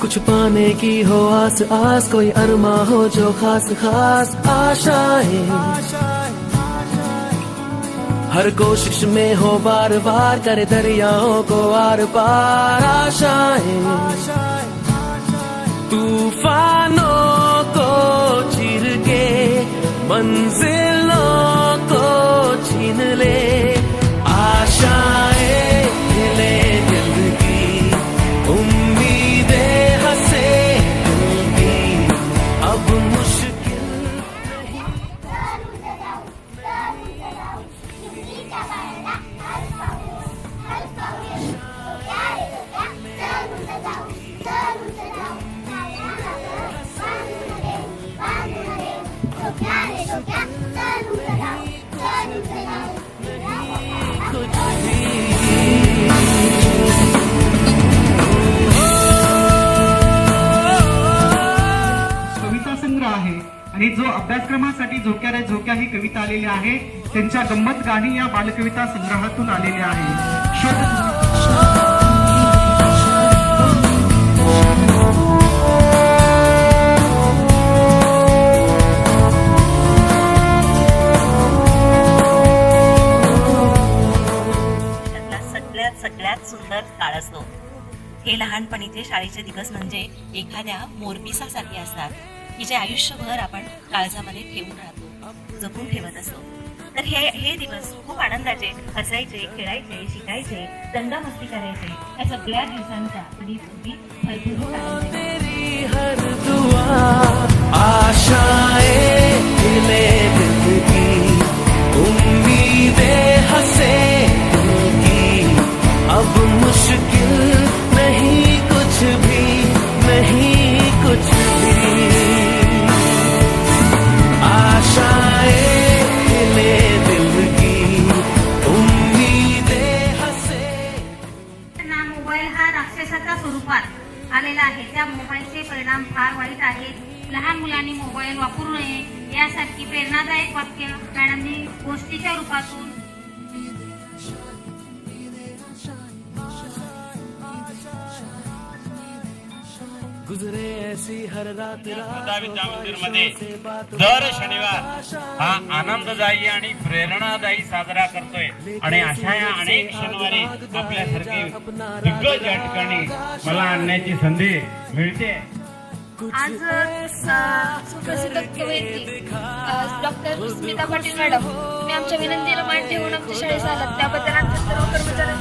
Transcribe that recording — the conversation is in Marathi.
कुछ पाने की हो आस आस, कोई अरमा हो जो खास खास आशाएँ हर कोशिश में हो बार बार, करे दरियाओं को आर पार आशाएँ तूफानों को चीर के, मंजिलों को छीन ले आशाएँ आणि जो अभ्यासक्रमासाठी झोक्या रे झोक्या ही कविता आलेली आहे त्यांच्या गंमत गाणी या बालकविता संग्रहातून आलेल्या आहे हे लहानपणीचे शाळेचे दिवस म्हणजे एखाद्या मोरपिसासारखे असतात की जे आयुष्यभर आपण काळजामध्ये ठेवून राहतो जपून ठेवत असतो. तर हे हे दिवस खूप आनंदाचे हसायचे खेळायचे शिकायचे दंगामस्ती करायचे या सगळ्या दिवसांचा तुम्ही भरपूर मोबाईल हा राक्षसाच्या स्वरूपात आलेला आहे. त्या मोबाईलचे परिणाम फार वाईट आहेत. लहान मुलांनी मोबाईल वापरू नये यासारखी प्रेरणादायक वाक्य मॅडमनी गोष्टीच्या रूपातून गुजरे ऐसी हर रात सुधा विद्या मंदिरमध्ये दर शनिवार हा आनंददायी आणि प्रेरणादायी साजरा करतोय. आणि अशा या अनेक शनिवारी आपल्यासारखी दिग्गज या ठिकाणी मला आणण्याची संधी मिळते. आज सुप्रसिद्ध कवयित्री डॉक्टर स्मिता पाटील मॅडम. तुम्ही आमच्या विनंतीला मान ठेवून आमच्या शाळेत आलात त्याबद्दल आमच्या सर्व कर्मचाऱ्यांच्या वतीने